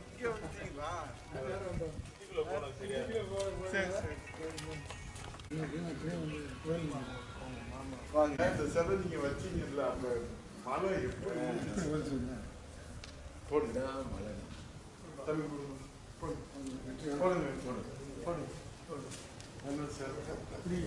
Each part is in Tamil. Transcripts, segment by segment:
இங்கே வந்துட்டீங்களா சரி சரி வாங்க இந்த செலை நீங்க வச்சீங்கல்ல அந்த மழை எப்படி போடுங்க தம்பி போடுங்க. போடுங்க போடுங்க போடுங்க போடுங்க நல்ல செலை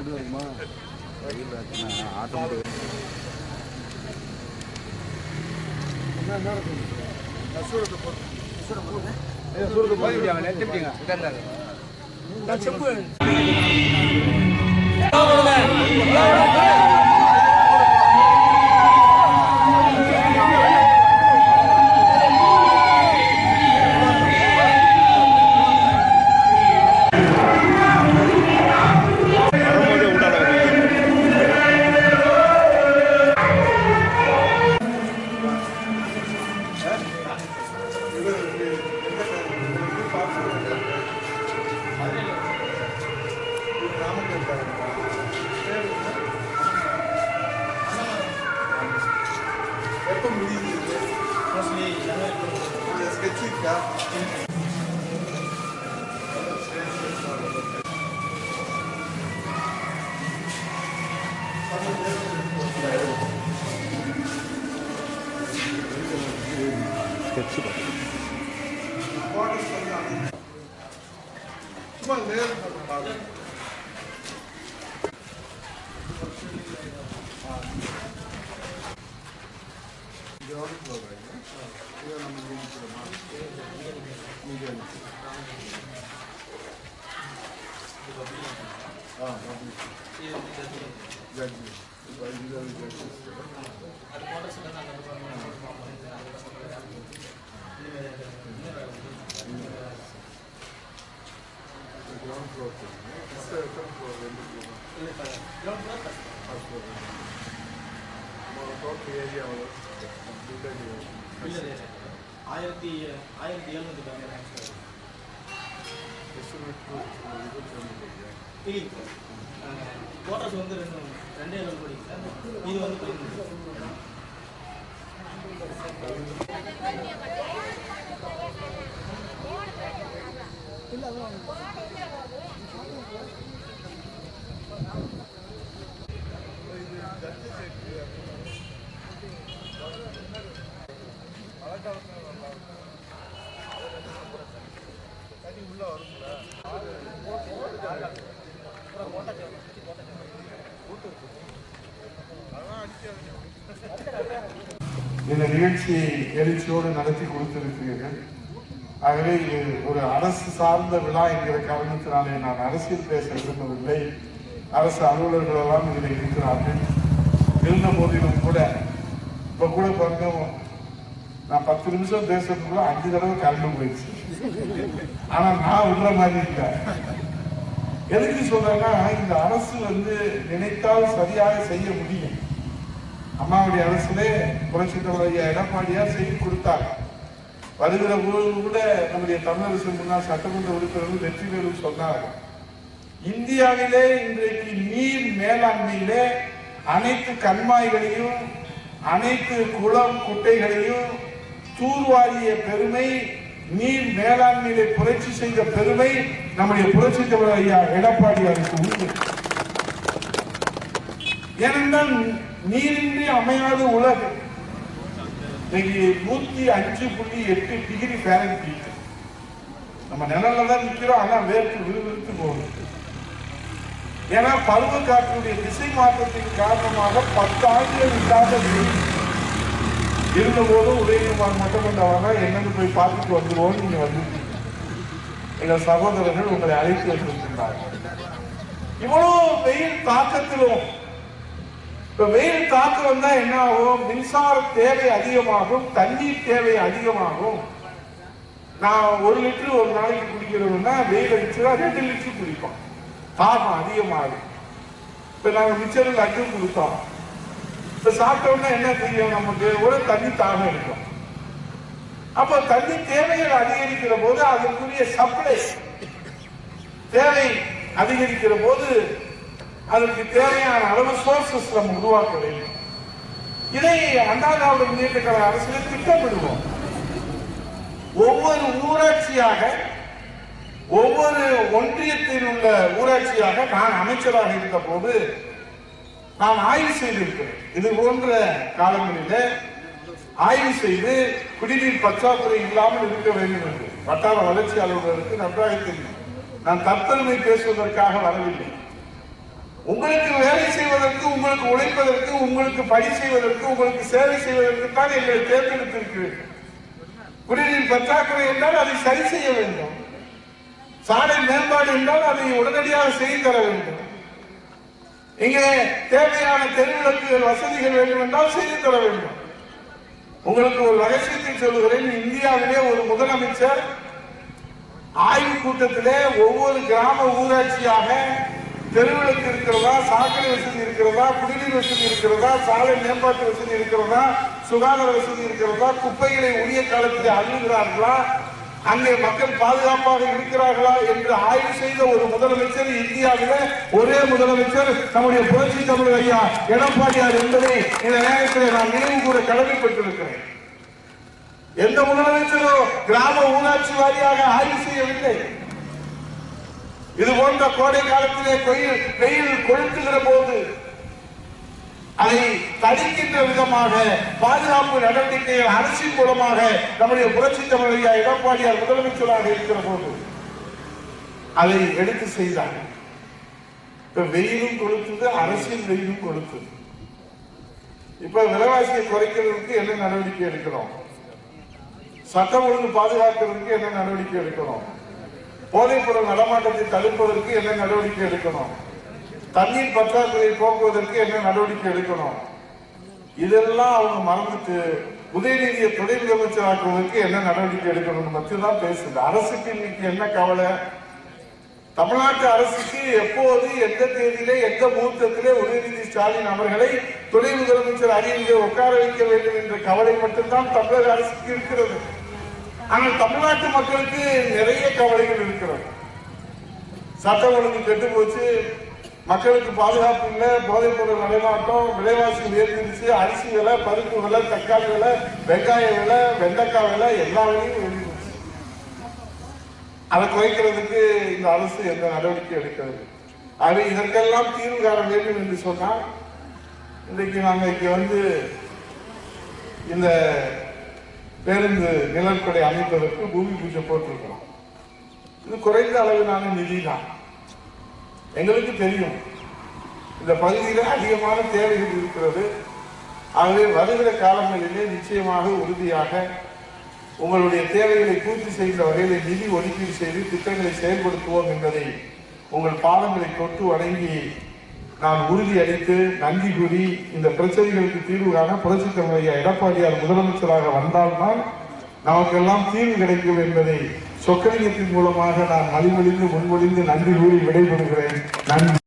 கொண்டு வீடு ஓட்டு இருக்குமா ஆட்டோமேட்டிக் எப்போ ஜட்ஜி இப்போ இது ஜட்ஜி கிரவுண்ட் ஃப்ளோர் செகண்ட் ஃப்ளோர் ரெண்டு ஃப்ளோர் ஃபர்ஸ்ட் ஃப்ளோர் நம்ம டோட்டல் ஏரியாவில் கம்ப்ளீட்டாக ஆயிரத்தி ஆயிரத்தி எழுநூத்தி பதினேழு எஸ்டிமேட் இருபத்தி ஒன்று இல்லைங்க சார் கோட்டாஸ் வந்து ரெண்டு ரெண்டே ஏழு கோடிங்க சார் இது வந்து உள்ள வருங்களா இந்த நிகழ்ச்சியை எழுச்சியோடு நடத்தி கொடுத்திருக்கிறீர்கள். ஆகவே இது ஒரு அரசு சார்ந்த விழா என்கிற காரணத்தினாலே நான் அரசியல் பேச விரும்பவில்லை. அரசு அலுவலர்களெல்லாம் இதில் இருக்கிறார்கள். இருந்த போதிலும் கூட இப்போ கூட பாருங்க நான் பத்து நிமிஷம் பேசுறதுக்குள்ள அஞ்சு தடவை கரண்ட் போயிடுச்சு. ஆனால் நான் விடுற மாதிரி இல்லை. எதுக்கு சொல்றேன்னா இந்த அரசு வந்து நினைத்தால் சரியாக செய்ய முடியும். அம்மாவுடைய அரசிலே புரட்சி தலைவர் எடப்பாடியார் செய்து கொடுத்தார். வருகிற ஊழல் கூட நம்முடைய தமிழரசு முன்னாள் சட்டமன்ற உறுப்பினர்கள் வெற்றிவேலும் சொன்னார். இந்தியாவிலே இன்றைக்கு நீர் மேலாண்மையிலே அனைத்து கண்மாய்களையும் அனைத்து குளம் குட்டைகளையும் தூர்வாரிய பெருமை நீர் மேலாண்மையிலே புரட்சி செய்த பெருமை நம்முடைய புரட்சி தலைவர் ஐயா எடப்பாடியாருக்கு உண்டு. ஏனென்றால் நீரின்றி அமையாத உலகம் இன்னைக்கு நூத்தி அஞ்சு புள்ளி எட்டு டிகிரி ஃபேரன்ஹீட். நம்ம நிழல்ல தான் நிற்கிறோம் ஆனா வேர்த்து விறுவிறுத்து போகுது. ஏன்னா பருவ காற்றுடைய திசை மாற்றத்தின் காரணமாக பத்து ஆண்டுகள் இல்லாத வெயில். இருந்த உதயகுமார் மட்டும் கொண்டவங்க என்னன்னு போய் பார்த்துட்டு வந்துருவோம் நீங்க வந்து எங்கள் சகோதரர்கள் உங்களை அழைத்து வந்திருக்கின்றார்கள். இவ்வளவு வெயில் தாக்கத்திலும் இப்ப வெயில் தாக்கு வந்தா என்ன ஆகும்? மின்சார தேவை அதிகமாகும் தண்ணீர் தேவை அதிகமாகும். நான் ஒரு லிட்டர் ஒரு நாளைக்கு குடிக்கிறோம்னா வெயில் அடிச்சுன்னா ரெண்டு லிட்டர் குடிப்போம். தாகம் அதிகமாகும். இப்ப நாங்க மிச்சர் லட்டு கொடுத்தோம். இப்ப சாப்பிட்டோம்னா என்ன தெரியும் நமக்கு? ஒரு தண்ணி தாகம் இருக்கும். அப்ப தண்ணி தேவைகள் அதிகரிக்கிற போது அதற்குரிய சப்ளை தேவை அதிகரிக்கிற போது அதற்கு தேவையான அளவு சோர்சஸ் நம்ம உருவாக்க வேண்டும் இதை அண்ணா முன்னேற்ற கழக அரசில் திட்டமிடுவோம். ஒவ்வொரு ஊராட்சியாக ஒவ்வொரு ஒன்றியத்தில் உள்ள ஊராட்சியாக நான் அமைச்சராக இருந்த போது நான் ஆய்வு செய்திருக்கிறேன். இது போன்ற காலங்களில் ஆய்வு செய்து குடிநீர் பற்றாக்குறை இல்லாமல் இருக்க வேண்டும் என்று. வட்டார வளர்ச்சி அலுவலருக்கு நன்றாக தெரியும். நான் தற்பெருமை பேசுவதற்காக வரவில்லை. உங்களுக்கு வேலை செய்வதற்கு உங்களுக்கு உழைப்பதற்கு உங்களுக்கு பணி செய்வதற்கு உங்களுக்கு சேவை செய்வதற்கு தான் எங்களை தேர்ந்தெடுத்திருக்கிறீர்கள் குடிநீர் பற்றாக்குறை என்றால் அதை சரி செய்ய வேண்டும். சாலை மேம்பாடு என்றால் அதை உடனடியாக செய்து தர வேண்டும். இங்கே தேவையான தெருவிளக்குகள் வசதிகள் வேண்டும் என்றால் செய்து தர வேண்டும். உங்களுக்கு ஒரு ரகசியத்தை சொல்லுகிறேன். இந்தியாவிலே ஒரு முதலமைச்சர் ஆய்வு கூட்டத்திலே ஒவ்வொரு கிராம ஊராட்சியாக தெருவிளக்கு இருக்கிறதா சாக்கடை வசதி இருக்கிறதா குடிநீர் வசதி இருக்கிறதா சாலை மேம்பாட்டு வசதி இருக்கிறதா சுகாதார வசதி இருக்கிறதா குப்பைகளை உரிய காலத்தில் அள்ளுகிறார்களா? அங்கே மக்கள் பாதுகாப்பாக இருக்கிறார்களா என்று ஆய்வு செய்த ஒரு முதலமைச்சர் இந்தியாவில ஒரே முதலமைச்சர் நம்முடைய புரட்சி தமிழர் ஐயா எடப்பாடியார் என்பதை இந்த நேரத்தில் நான் நினைவு கூற கடமைப்பட்டிருக்கிறேன். எந்த முதலமைச்சரோ கிராம ஊராட்சி வாரியாக ஆய்வு செய்யவில்லை. இது போன்ற கோடை காலத்திலே கொயில் வெயில் கொளுத்துகிற போது அதை தடுக்கின்ற விதமாக பாதுகாப்பு நடவடிக்கைகள் அரசின் மூலமாக நம்முடைய புரட்சி தமிழரையா எடப்பாடியார் முதலமைச்சராக இருக்கிற போது அதை எடுத்து செய்தார். இப்ப வெயிலும் கொடுத்தது அரசின் வெயிலும் கொடுத்தது இப்ப விலைவாசியை குறைக்கிறதுக்கு என்ன நடவடிக்கை எடுக்கிறோம்? சட்டம் ஒழுங்கு பாதுகாக்கிறதுக்கு என்ன நடவடிக்கை எடுக்கிறோம்? போதைப்பொருள் நடமாட்டத்தை தடுப்பதற்கு என்ன நடவடிக்கை எடுக்கணும்? தண்ணீர் பற்றாக்குறையை போக்குவதற்கு என்ன நடவடிக்கை எடுக்கணும்? இதெல்லாம் அவங்க மறந்துட்டு உதயநிதியை துணை முதலமைச்சராக்குவதற்கு என்ன நடவடிக்கை எடுக்கணும் பற்றி தான் பேசுது. அரசுக்கு இன்னைக்கு என்ன கவலை? தமிழ்நாட்டு அரசுக்கு எப்போது எந்த தேதியிலே எந்த முகூர்த்தத்திலே உதயநிதி ஸ்டாலின் அவர்களை துணை முதலமைச்சர் அணியிலே உட்கார வைக்க வேண்டும் என்ற கவலை மட்டும்தான் தமிழக அரசுக்கு இருக்கிறது. ஆனால் தமிழ்நாட்டு மக்களுக்கு நிறைய கவலைகள் இருக்கிறது. சட்டம் ஒழுங்கு கெட்டு போச்சு. மக்களுக்கு பாதுகாப்பு இல்லை. போதைப் பொருள் நடமாட்டம் விலைவாசி உயர்ந்துருச்சு. அரிசி விலை பருப்பு விலை தக்காளி விலை வெங்காய விலை வெண்டைக்காய் விலை எல்லா விலையும் உயர்ந்துருச்சு அதை குறைக்கிறதுக்கு இந்த அரசு எந்த நடவடிக்கை எடுக்கிறது அது இதற்கெல்லாம் தீர்வு காண வேண்டும் என்று சொன்னால் இன்றைக்கு நாங்கள் இங்கே வந்து இந்த பேருந்து நிழற்கடை அமைப்பதற்கு பூமி பூஜை போட்டிருக்கிறோம். இது குறைந்த அளவிலான நிதி தான் எங்களுக்கு தெரியும். இந்த பகுதியில் அதிகமான தேவைகள் இருக்கிறது. ஆகவே வருகிற காலங்களிலே நிச்சயமாக உறுதியாக உங்களுடைய தேவைகளை பூர்த்தி செய்கிற வகையில் நிதி ஒதுக்கீடு செய்து திட்டங்களை செயல்படுத்துவோம் என்பதை உங்கள் பாதங்களை தொட்டு வணங்கி நான் உறுதி அளித்து நன்றி கூறி இந்த பிரச்சனைகளுக்கு தீர்வு காண புரட்சித் தலைவர் எடப்பாடியார் முதலமைச்சராக வந்தால்தான் நமக்கெல்லாம் தீர்வு கிடைக்கும் என்பதை சொக்கலிங்கத்தின் மூலமாக நான் மலிமொழிந்து முன்மொழிந்து நன்றி கூறி விடைபெறுகிறேன். நன்றி.